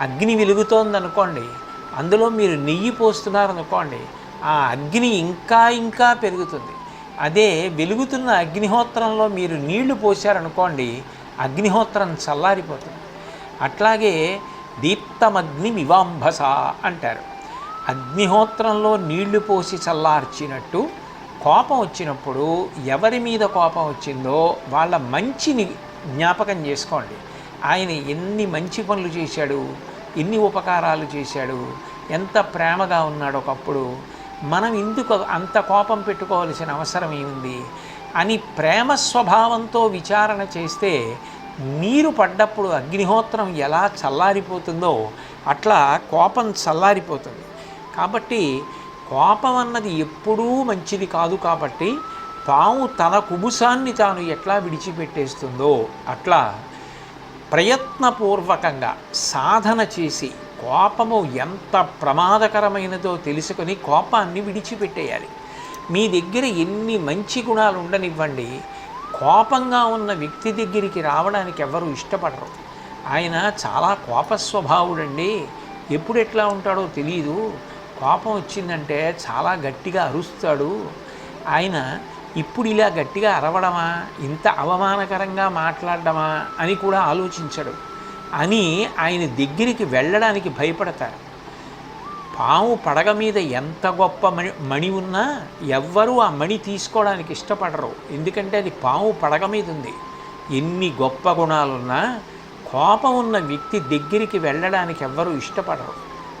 అగ్ని వెలుగుతోందనుకోండి అందులో మీరు నెయ్యి పోస్తున్నారనుకోండి ఆ అగ్ని ఇంకా ఇంకా పెరుగుతుంది. అదే వెలుగుతున్న అగ్నిహోత్రంలో మీరు నీళ్ళు పోశారనుకోండి అగ్నిహోత్రం చల్లారిపోతుంది. అట్లాగే దీప్తమగ్ని వివాంభస అంటారు. అగ్నిహోత్రంలో నీళ్ళు పోసి చల్లార్చినట్టు కోపం వచ్చినప్పుడు ఎవరి మీద కోపం వచ్చిందో వాళ్ళ మంచిని జ్ఞాపకం చేసుకోండి. ఆయన ఎన్ని మంచి పనులు చేశాడు ఎన్ని ఉపకారాలు చేశాడు ఎంత ప్రేమగా ఉన్నాడు ఒకప్పుడు. మనం ఎందుకు అంత కోపం పెట్టుకోవాల్సిన అవసరం ఏముంది? అని ప్రేమ స్వభావంతో విచారణ చేస్తే నీరు పడ్డప్పుడు అగ్నిహోత్రం ఎలా చల్లారిపోతుందో అట్లా కోపం చల్లారిపోతుంది. కాబట్టి కోపం అన్నది ఎప్పుడూ మంచిది కాదు కాబట్టి పాము తన కుబుసాన్ని తాను ఎట్లా విడిచిపెట్టేస్తుందో అట్లా ప్రయత్నపూర్వకంగా సాధన చేసి కోపము ఎంత ప్రమాదకరమైనదో తెలుసుకొని కోపాన్ని విడిచిపెట్టేయాలి. మీ దగ్గర ఎన్ని మంచి గుణాలు ఉండనివ్వండి కోపంగా ఉన్న వ్యక్తి దగ్గరికి రావడానికి ఎవరు ఇష్టపడరు. ఆయన చాలా కోపస్వభావుడండి. ఎప్పుడు ఎట్లా ఉంటాడో తెలియదు కోపం వచ్చిందంటే చాలా గట్టిగా అరుస్తాడు. ఆయన ఇప్పుడు ఇలా గట్టిగా అరవడమా? ఇంత అవమానకరంగా మాట్లాడడమా? అని కూడా ఆలోచించడు. అని ఆయన దగ్గరికి వెళ్ళడానికి భయపడతారు. పాము పడగ మీద ఎంత గొప్ప మణి మణి ఉన్నా ఎవ్వరూ ఆ మణి తీసుకోవడానికి ఇష్టపడరు. ఎందుకంటే అది పాము పడగ మీద ఉంది. ఎన్ని గొప్ప గుణాలున్నా కోపం ఉన్న వ్యక్తి దగ్గరికి వెళ్ళడానికి ఎవ్వరూ ఇష్టపడరు.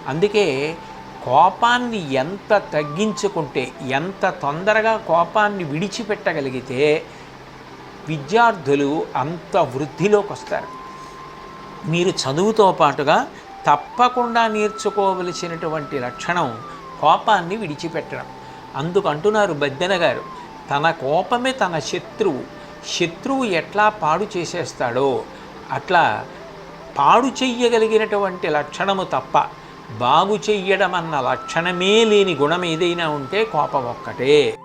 అందుకే కోపాన్ని ఎంత తగ్గించుకుంటే ఎంత తొందరగా కోపాన్ని విడిచిపెట్టగలిగితే విద్యార్థులు అంత వృద్ధిలోకి వస్తారు. మీరు చదువుతో పాటుగా తప్పకుండా నేర్చుకోవలసినటువంటి లక్షణం కోపాన్ని విడిచిపెట్టడం. అందుకు అంటున్నారు బద్దెన గారు తన కోపమే తన శత్రువు. శత్రువు ఎట్లా పాడు చేసేస్తాడో అట్లా పాడు చెయ్యగలిగినటువంటి లక్షణము తప్ప బాగు చెయ్యడం అన్న లక్షణమే లేని గుణం ఏదైనా ఉంటే కోపం ఒక్కటే.